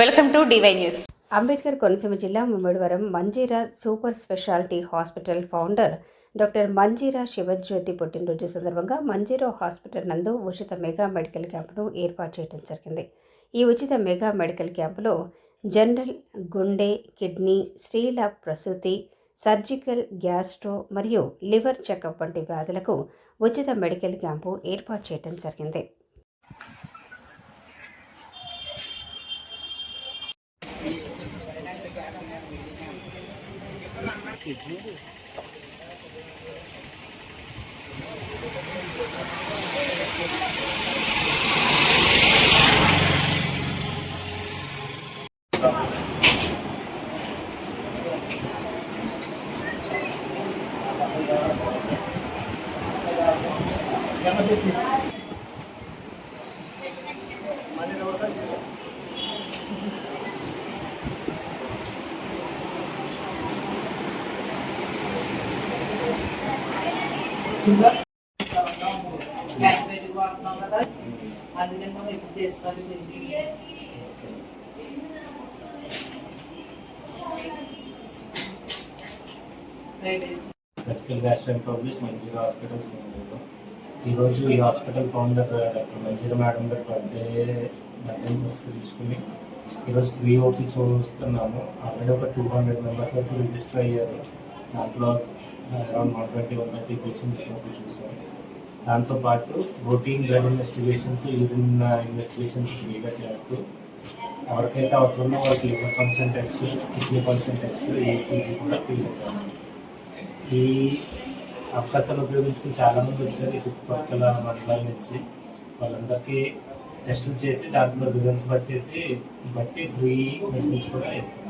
Welcome to DY news. Ambedkar Konaseema జిల్లా Mummidivaram Manjeera super speciality hospital founder doctor Manjeera Sivajyothi పుట్టినరోజు సందర్భంగా Manjira hospital నందు ఉచిత mega medical క్యాంపును ఏర్పాటు చేయడం జరిగింది. ఈ ఉచిత మెగా మెడికల్ క్యాంపులో జనరల్ గుండె కిడ్నీ స్త్రీల ప్రసూతి సర్జికల్ గ్యాస్ట్రో మరియు లివర్ చెకప్ వంటి వ్యాధులకు ఉచిత మెడికల్ క్యాంపు ఏర్పాటు చేయడం జరిగింది. తిరిగి Gracias. యాంటీబయాటిక్ వాడుతున్నాం కదా అందుకని మనం ఇప్పుడు సర్జికల్ మంజీరా హాస్పిటల్స్ ఈరోజు ఈ hospital founder doctor Manjeera madam గారి బర్త్డే బర్త్డే పురస్కరించుకుని ఈరోజు ఫ్రీ ఓపీ చూస్తున్నాము. ఆల్రెడీ ఒక టూ హండ్రెడ్ మెంబర్స్ వరకు రిజిస్టర్ అయ్యారు. దాంట్లో around one twenty one thirty questions వరకు చూసాం దాంతోపాటు routine blood investigations urine investigations ఫ్రీగా చేస్తూ ఎవరికైతే అవసరం వాళ్ళకి liver function test kidney function test ECG కూడా ఫ్రీగా చేస్తాం. ఈ అవకాశాలు ఉపయోగించుకుని చాలామంది వచ్చారు ఈ చుట్టుపక్కల మండలాల నుంచి. వాళ్ళందరికీ టెస్టులు చేసి దాంట్లో రిజల్ట్స్ పట్టేసి బట్టి ఫ్రీ మెడిసిన్స్ కూడా ఇస్తున్నారు